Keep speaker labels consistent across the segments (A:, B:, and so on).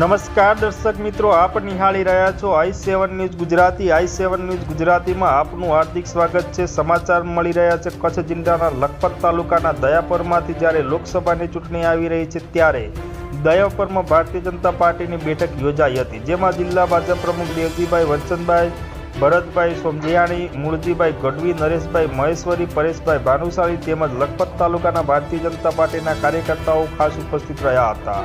A: નમસ્કાર દર્શક મિત્રો, આપ નિહાળી રહ્યા છો I seven news Gujarati. I seven news ગુજરાતીમાં આપનું હાર્દિક સ્વાગત છે. સમાચાર મળી રહ્યા છે કચ્છ જિલ્લાના લખપત તાલુકાના દયાપરમાંથી જ્યારે લોકસભાની ચૂંટણી આવી રહી છે ત્યારે દયાપરમાં ભારતીય જનતા પાર્ટીની બેઠક યોજાઈ હતી, જેમાં જિલ્લા ભાજપ પ્રમુખ દેવજીભાઈ વંચનભાઈ ભરતભાઈ સોમજીયાણી, મૂળજીભાઈ ગઢવી, નરેશભાઈ મહેશ્વરી, પરેશભાઈ ભાનુશાળી તેમજ લખપત તાલુકાના ભારતીય જનતા પાર્ટીના કાર્યકર્તાઓ ખાસ ઉપસ્થિત રહ્યા હતા.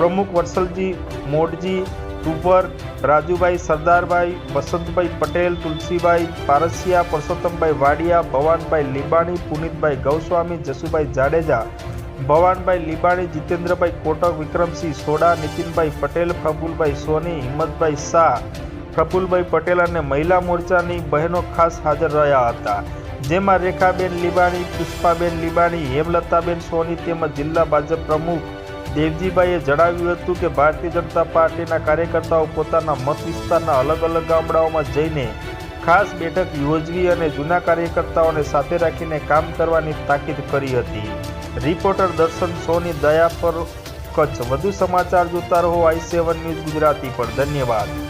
A: પ્રમુખ વત્સલજી મોડજી ટુબર રાજુભાઈ સરદારભાઈ, વસંતભાઈ પટેલ, તુલસીભાઈ પારસિયા, પરસોત્તમભાઈ વાડિયા, ભવાનભાઈ લીબાણી, પુનિતભાઈ ગૌસ્વામી, જસુભાઈ જાડેજા, ભવાનભાઈ લીબાણી, જીતેન્દ્રભાઈ કોટક, વિક્રમસિંહ સોડા, નીતિનભાઈ પટેલ, પ્રફુલભાઈ સોની, હિંમતભાઈ શાહ પ્રફુલભાઈ પટેલ અને મહિલા મોરચાની બહેનો ખાસ હાજર રહ્યા હતા, જેમાં રેખાબેન લીબાણી, પુષ્પાબેન લીબાણી, હેમલતાબેન સોની તેમજ જિલ્લા ભાજપ પ્રમુખ દેવજીભાઈએ જણાવ્યું હતું કે ભારતીય જનતા પાર્ટીના કાર્યકર્તાઓ પોતાના મત વિસ્તારના અલગ અલગ ગામડાઓમાં જઈને ખાસ બેઠક યોજવી અને જૂના કાર્યકર્તાઓને સાથે રાખીને કામ કરવાની તાકીદ કરી હતી. રિપોર્ટર દર્શન સોની, દયા પર કચ્છ. વધુ સમાચાર જોતા રહો આઈ સેવન ન્યૂઝ ગુજરાતી પર. ધન્યવાદ.